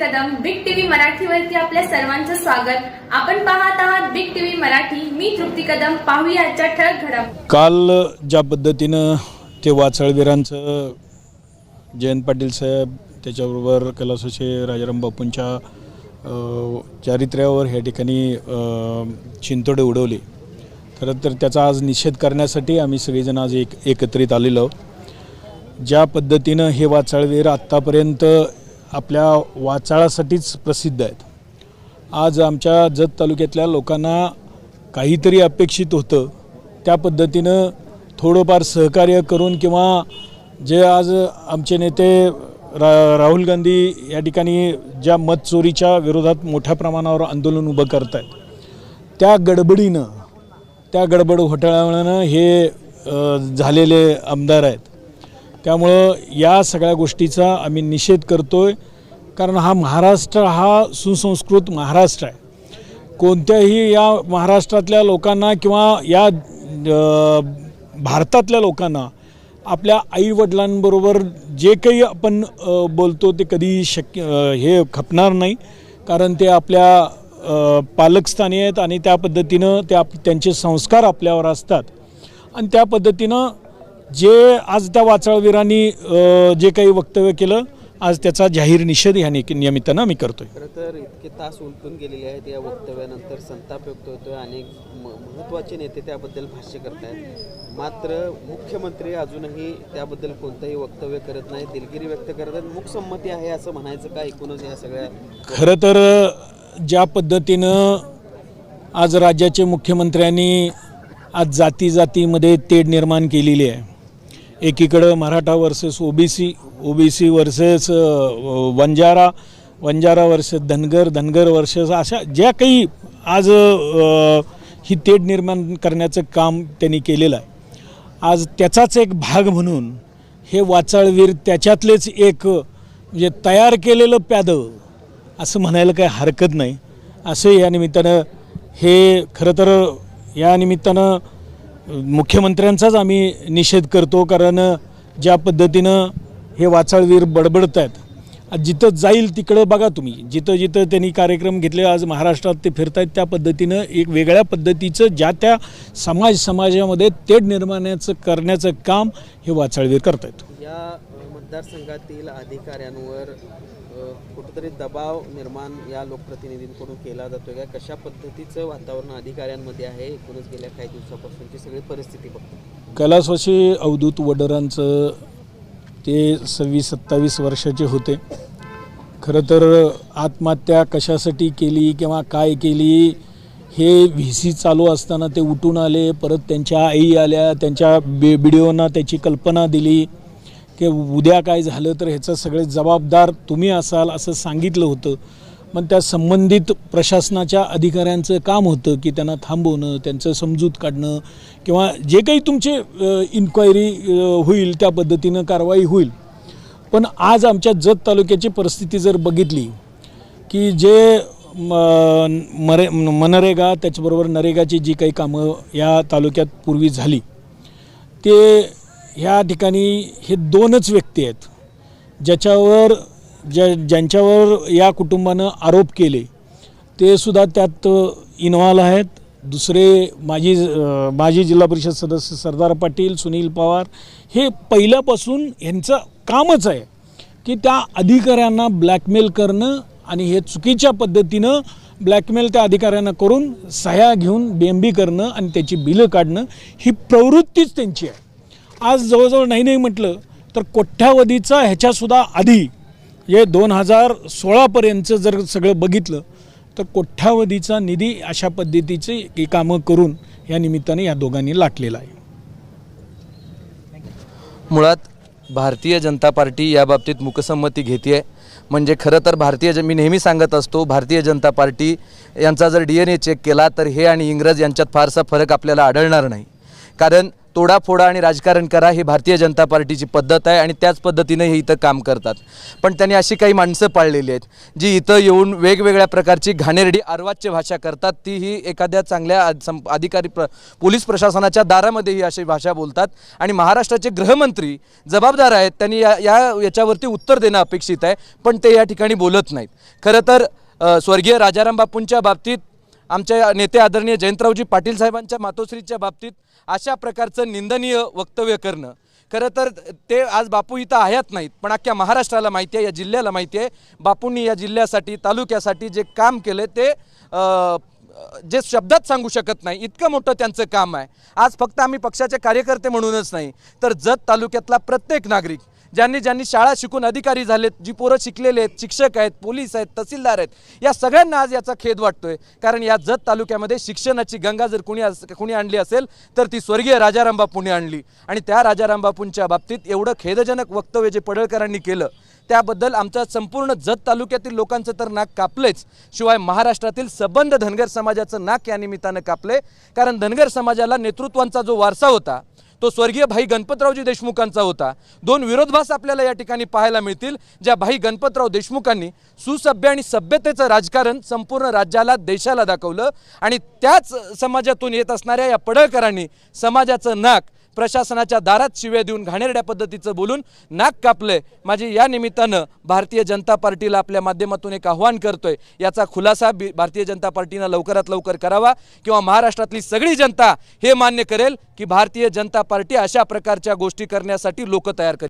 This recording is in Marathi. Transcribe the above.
कदम बिग टीव्ही मराठीवरती आपल्या सर्वांचं स्वागत. आपण पाहत आहात बिग टीव्ही मराठी. मी तृप्ती कदम. पाहूया आजच्या ठळक घडामोडी. काल ज्या पद्धतीनं ते वाचळवीरांचं जयंत पाटील साहेब त्याच्याबरोबर कैलासोचे राजाराम बापूंच्या चारित्र्यावर ह्या ठिकाणी चिंतोडे उडवले. खरं तर त्याचा आज निषेध करण्यासाठी आम्ही सगळेजण आज एक एकत्रित आलेलो आहोत. ज्या पद्धतीनं हे वाचाळवीर आत्तापर्यंत आपल्या वाचाळासाठीच प्रसिद्ध आहेत. आज आमच्या जत तालुक्यातल्या लोकांना काहीतरी अपेक्षित होतं. त्या पद्धतीनं थोडंफार सहकार्य करून किंवा जे आज आमचे नेते रा राहुल गांधी या ठिकाणी ज्या मतचोरीच्या विरोधात मोठ्या प्रमाणावर आंदोलन उभं करत आहेत त्या गडबडीनं त्या गडबड घोटाळ्यानं हे झालेले आमदार आहेत. त्यामुळं या सगळ्या गोष्टीचा आम्ही निषेध करतो आहे कारण हा महाराष्ट्र हा सुसंस्कृत महाराष्ट्र आहे. कोणत्याही या महाराष्ट्रातल्या लोकांना किंवा या भारतातल्या लोकांना आपल्या आईवडिलांबरोबर जे काही आपण बोलतो ते कधी शक्य हे खपणार नाही. कारण ते आपल्या पालकस्थानी आहेत आणि त्या पद्धतीनं ते आप त्यांचे संस्कार आपल्यावर असतात. आणि त्या पद्धतीनं जे आज त्या वाचाळवीरांनी जे काही वक्तव्य केलं आज त्याचा जाहीर निषेध ह्या नि- निमित्तानं आम्ही करतोय. खरं तर इतके तास उलटून गेलेले आहेत या वक्तव्यानंतर संताप व्यक्त होतोय. अनेक महत्त्वाचे नेते त्याबद्दल भाष्य करतायत. मात्र मुख्यमंत्री अजूनही त्याबद्दल कोणतंही वक्तव्य करत नाही दिलगिरी व्यक्त करत आहेत. मूकसंमती आहे असं म्हणायचं का? एकूणच या सगळ्या खरं तर ज्या पद्धतीनं आज राज्याचे मुख्यमंत्र्यांनी आज जाती जातीमध्ये तेढ निर्माण केलेली आहे एकीकडं Maratha versus OBC OBC versus Vanjara Vanjara versus Dhangar Dhangar versus अशा ज्या काही आज ही तेढ निर्माण करण्याचं काम त्यांनी केलेलं आहे. आज त्याचाच एक भाग म्हणून हे वाचाळवीर त्याच्यातलेच एक म्हणजे तयार केलेलं प्यादं असं म्हणायला काही हरकत नाही. असं या निमित्तानं हे खरं तर या निमित्तानं मुख्यमंत्र्यांचाच आम्ही निषेध करतो कारण ज्या पद्धतीनं हे वाचाळवीर बडबडत आहेत जिथं जाईल तिकडं बघा तुम्ही. जिथं जिथं त्यांनी कार्यक्रम घेतले आज महाराष्ट्रात ते फिरत आहेत त्या पद्धतीनं एक वेगळ्या पद्धतीचं ज्या त्या समाज समाजामध्ये तेढ निर्माणाचं करण्याचं काम हे वाचाळवीर करत आहेत या मतदारसंघातील अधिकाऱ्यांवर कुठंतरी दबाव निर्माण या लोकप्रतिनिधींकडून केला जातो का कशा पद्धतीचं वातावरण अधिकाऱ्यांमध्ये आहे? एकूणच गेल्या काही दिवसापासूनची सगळी परिस्थिती बघतो. कैलासवासी अवधूत वडरांचं ते सव्वीस सत्तावीस वर्षाचे होते. खरं तर आत्महत्या कशासाठी केली किंवा काय केली हे व्ही सी चालू असताना ते उठून आले परत त्यांच्या आई आल्या त्यांच्या बे बिडिओना त्याची कल्पना दिली. की उद्या काय झालं तर ह्याचं सगळे जबाबदार तुम्ही असाल असं सांगितलं होतं. मग त्या संबंधित प्रशासनाच्या अधिकाऱ्यांचं काम होतं की त्यांना थांबवणं त्यांचं समजूत काढणं किंवा जे काही तुमचे इन्क्वायरी होईल त्या पद्धतीनं कारवाई होईल. पण आज आमच्या जत तालुक्याची परिस्थिती जर बघितली की जे म- मरे मनरेगा त्याचबरोबर नरेगाची जी काही कामं या तालुक्यात पूर्वी झाली ते ह्या ठिकाणी हे दोनच व्यक्ती आहेत ज्याच्यावर ज्या ज्यांच्यावर या कुटुंबानं आरोप केले ते सुद्धा त्यात इन्व्हॉल्व आहेत. दुसरे माजी माजी जिल्हा परिषद सदस्य सरदार पाटील सुनील पवार हे पहिल्यापासून यांचं कामच आहे की त्या अधिकाऱ्यांना ब्लॅकमेल करणं आणि हे चुकीच्या पद्धतीनं ब्लॅकमेल त्या अधिकाऱ्यांना करून सह्या घेऊन बेंबी करणं आणि त्याची बिलं काढणं ही प्रवृत्तीच त्यांची आहे. आज जवळजवळ नाही नाही म्हटलं तर कोट्यावधीचा ह्याच्यासुद्धा आधी हे दोन हजार सोळापर्यंतचं जर सगळं बघितलं तर कोट्यावधीचा निधी अशा पद्धतीचे की कामं करून या निमित्ताने या दोघांनी लाटलेला आहे. मुळात भारतीय जनता पार्टी या बाबतीत मुकसंमती घेते म्हणजे खरं तर भारतीय जन मी नेहमी सांगत असतो भारतीय जनता पार्टी यांचा जर डी एन ए चेक केला तर हे आणि इंग्रज यांच्यात फारसा फरक आपल्याला आढळणार नाही. कारण तोडाफोडा आणि राजकारण करा ही भारतीय जनता पार्टीची पद्धत आहे आणि त्याच पद्धतीनं हे इथं काम करतात. पण त्यांनी अशी काही माणसं पाळलेली आहेत जी इथं येऊन वेगवेगळ्या प्रकारची घाणेरडी अर्वाच्य भाषा करतात. ती ही एखाद्या चांगल्या अधिकारी प्र पोलीस प्रशासनाच्या दारामध्ये ही अशी भाषा बोलतात. आणि महाराष्ट्राचे गृहमंत्री जबाबदार आहेत त्यांनी या या याच्यावरती उत्तर देणं अपेक्षित आहे पण ते या ठिकाणी बोलत नाहीत. खरं तर स्वर्गीय राजाराम बापूंच्या बाबतीत आमच्या नेते आदरणीय जयंतरावजी पाटील साहेबांच्या मातोश्रीच्या बाबतीत अशा प्रकारचं निंदनीय वक्तव्य करणं. खरं तर ते आज बापू इथं आहेत नाहीत पण अख्ख्या महाराष्ट्राला माहिती आहे या जिल्ह्याला माहिती आहे. बापूंनी या जिल्ह्यासाठी तालुक्यासाठी जे काम केलं ते जे शब्दात सांगू शकत नाही इतकं मोठं त्यांचं काम आहे. आज फक्त आम्ही पक्षाचे कार्यकर्ते म्हणूनच नाही तर जत तालुक्यातला प्रत्येक नागरिक ज्यांनी ज्यांनी शाळा शिकून अधिकारी झालेत जी पोरं शिकलेले आहेत शिक्षक आहेत पोलीस आहेत तहसीलदार आहेत या सगळ्यांना आज याचा खेद वाटतोय. कारण या जत तालुक्यामध्ये शिक्षणाची गंगा जर कुणी कुणी आणली असेल तर ती स्वर्गीय राजाराम बापूंनी आणली. आणि त्या राजाराम बापूंच्या बाबतीत एवढं खेदजनक वक्तव्य जे पडळकरांनी केलं त्याबद्दल आमच्या संपूर्ण जत तालुक्यातील लोकांचं तर नाक कापलेच. शिवाय महाराष्ट्रातील सबंध धनगर समाजाचं नाक या निमित्तानं कापले कारण धनगर समाजाला नेतृत्वांचा जो वारसा होता तो स्वर्गीय भाई गणपतरावजी देशमुखांचा होता. दोन विरोधभास आपल्याला या ठिकाणी पाहायला मिळतील ज्या भाई गणपतराव देशमुखांनी सुसभ्य आणि सभ्यतेचं राजकारण संपूर्ण राज्याला देशाला दाखवलं. आणि त्याच समाजातून येत असणाऱ्या या पडळकरांनी समाजाचं नाक प्रशासनाच्या दारात शिव्या देऊन घाणेरड्या पद्धतीचं बोलून नाक कापलंय माझी या निमित्तानं भारतीय जनता पार्टीला आपल्या माध्यमातून एक आव्हान करतोय. याचा खुलासा बी- भारतीय जनता पार्टीनं लवकरात लवकर करावा किंवा महाराष्ट्रातली सगळी जनता हे मान्य करेल की भारतीय जनता पार्टी अशा प्रकारच्या गोष्टी करण्यासाठी लोक तयार करेल